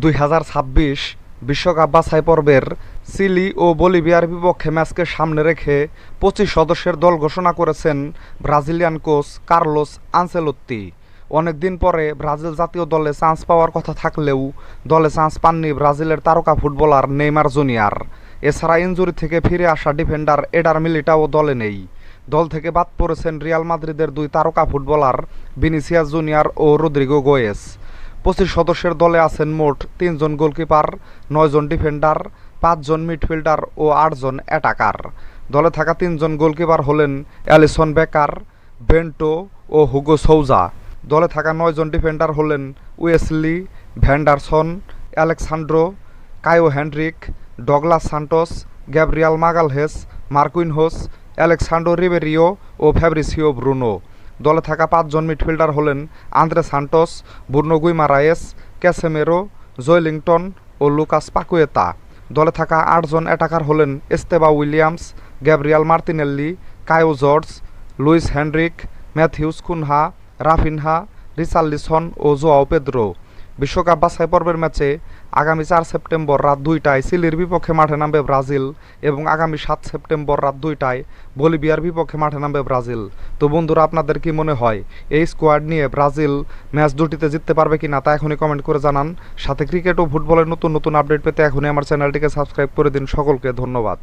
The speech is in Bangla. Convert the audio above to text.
দুই হাজার ছাব্বিশ বিশ্বকাপ বাছাই পর্বের চিলি ও বলিভিয়ার বিপক্ষে ম্যাচকে সামনে রেখে পঁচিশ সদস্যের দল ঘোষণা করেছেন ব্রাজিলিয়ান কোচ কার্লোস আনসেলোত্তি। অনেকদিন পরে ব্রাজিল জাতীয় দলে চান্স পাওয়ার কথা থাকলেও দলে চান্স পাননি ব্রাজিলের তারকা ফুটবলার নেইমার জুনিয়র। এছাড়া ইনজুরি থেকে ফিরে আসা ডিফেন্ডার এডার মিলিটাও দলে নেই। দল থেকে বাদ পড়েছেন রিয়াল মাদ্রিদের দুই তারকা ফুটবলার বিনিসিয়াস জুনিয়র ও রদ্রিগো গোয়েস। পঁচিশ সদস্যের দলে আছেন মোট তিনজন গোলকিপার, নয়জন ডিফেন্ডার, পাঁচজন মিডফিল্ডার ও আটজন অ্যাটাকার। দলে থাকা তিনজন গোলকিপার হলেন অ্যালিসন বেকার, বেন্টো ও হুগো সৌজা। দলে থাকা নয়জন ডিফেন্ডার হলেন Wesley Vanderson Alexsandro Caio Henrique Douglas Santos Gabriel Magalhaes, Marquinhos Alexsandro Ribeiro ও ফ্যাব্রিসিও ব্রুনো। দলে থাকা পাঁচজন মিডফিল্ডার হলেন Andre Santos Bruno Guimaraes Casemiro, Joelinton ও লুকাস পাকুয়েতা। দলে থাকা আটজন অ্যাটাকার হলেন Estevao Williams, Gabriel Martinelli, Caio Jorge, Luiz Henrique, Matheus Cunha, Raphinha, Richarlison ও জোয়াও পেদ্রো। বিশ্বকাপ বাছাই পর্বের ম্যাচে আগামী চার সেপ্টেম্বর রাত দুইটায় চিলির বিপক্ষে মাঠে নামবে ব্রাজিল এবং আগামী সাত সেপ্টেম্বর রাত দুইটায় বলিভিয়ার বিপক্ষে মাঠে নামবে ব্রাজিল। তো বন্ধুরা, আপনাদের কি মনে হয়, এই স্কোয়াড নিয়ে ব্রাজিল ম্যাচ দুটিতে জিততে পারবে কি না তা এখনই কমেন্ট করে জানান। সাথে ক্রিকেট ও ফুটবলের নতুন নতুন আপডেট পেতে এখনই আমার চ্যানেলটিকে সাবস্ক্রাইব করে দিন। সকলকে ধন্যবাদ।